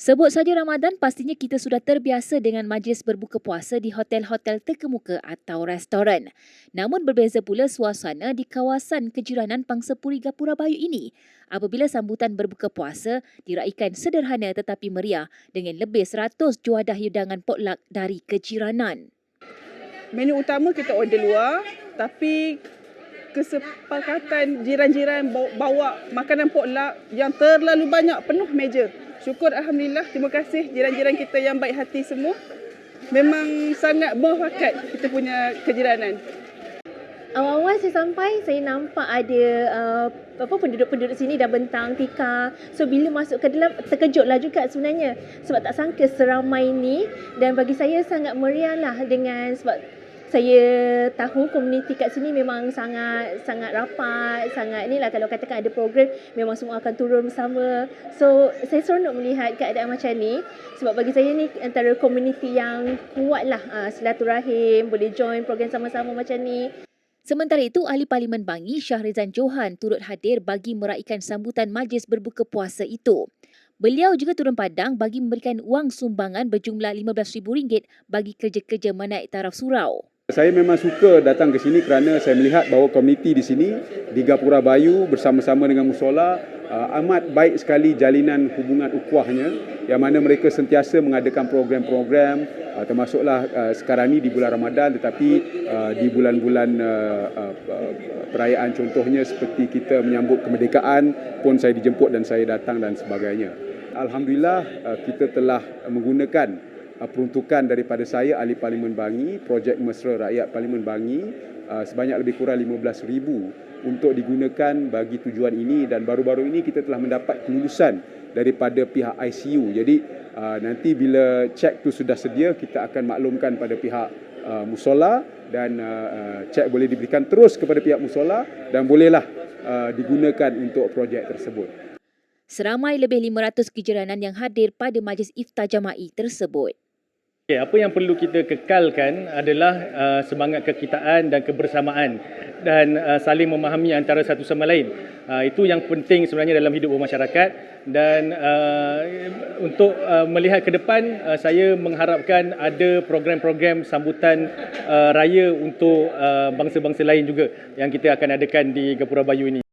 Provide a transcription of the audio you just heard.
Sebut saja Ramadan, pastinya kita sudah terbiasa dengan majlis berbuka puasa di hotel-hotel terkemuka atau restoran. Namun berbeza pula suasana di kawasan kejiranan Pangsapuri Gapura Bayu ini apabila sambutan berbuka puasa diraikan sederhana tetapi meriah dengan lebih 100 juadah hidangan potluck dari kejiranan. Menu utama kita order luar tapi kesepakatan jiran-jiran bawa makanan potluck yang terlalu banyak penuh meja. Syukur Alhamdulillah. Terima kasih jiran-jiran kita yang baik hati semua. Memang sangat berbakat kita punya kejiranan. Awal-awal saya sampai, saya nampak ada uh, apa penduduk-penduduk sini dah bentang tikar. So bila masuk ke dalam terkejutlah juga sebenarnya sebab tak sangka seramai ni dan bagi saya sangat meriah lah dengan sebab saya tahu komuniti kat sini memang sangat sangat rapat, sangat ni lah kalau katakan ada program memang semua akan turun bersama. So saya seronok melihat keadaan macam ni sebab bagi saya ni antara komuniti yang kuat lah uh, silaturahim, boleh join program sama-sama macam ni. Sementara itu, Ahli Parlimen Bangi Syahrizan Johan turut hadir bagi meraihkan sambutan majlis berbuka puasa itu. Beliau juga turun padang bagi memberikan wang sumbangan berjumlah RM15,000 bagi kerja-kerja menaik taraf surau. Saya memang suka datang ke sini kerana saya melihat bahawa komuniti di sini di Gapura Bayu bersama-sama dengan Musola uh, amat baik sekali jalinan hubungan ukhuwahnya yang mana mereka sentiasa mengadakan program-program uh, termasuklah uh, sekarang ini di bulan Ramadan tetapi uh, di bulan-bulan uh, uh, uh, perayaan contohnya seperti kita menyambut kemerdekaan pun saya dijemput dan saya datang dan sebagainya. Alhamdulillah uh, kita telah menggunakan peruntukan daripada saya ahli Parlimen Bangi, projek mesra rakyat Parlimen Bangi uh, sebanyak lebih kurang 15,000 untuk digunakan bagi tujuan ini dan baru-baru ini kita telah mendapat kelulusan daripada pihak ICU. Jadi uh, nanti bila cek tu sudah sedia kita akan maklumkan pada pihak uh, musola dan uh, uh, cek boleh diberikan terus kepada pihak musola dan bolehlah uh, digunakan untuk projek tersebut. Seramai lebih 500 kejiranan yang hadir pada majlis iftar jama'i tersebut. Okay, apa yang perlu kita kekalkan adalah uh, semangat kekitaan dan kebersamaan dan uh, saling memahami antara satu sama lain. Uh, itu yang penting sebenarnya dalam hidup masyarakat dan uh, untuk uh, melihat ke depan uh, saya mengharapkan ada program-program sambutan uh, raya untuk uh, bangsa-bangsa lain juga yang kita akan adakan di Gapura Bayu ini.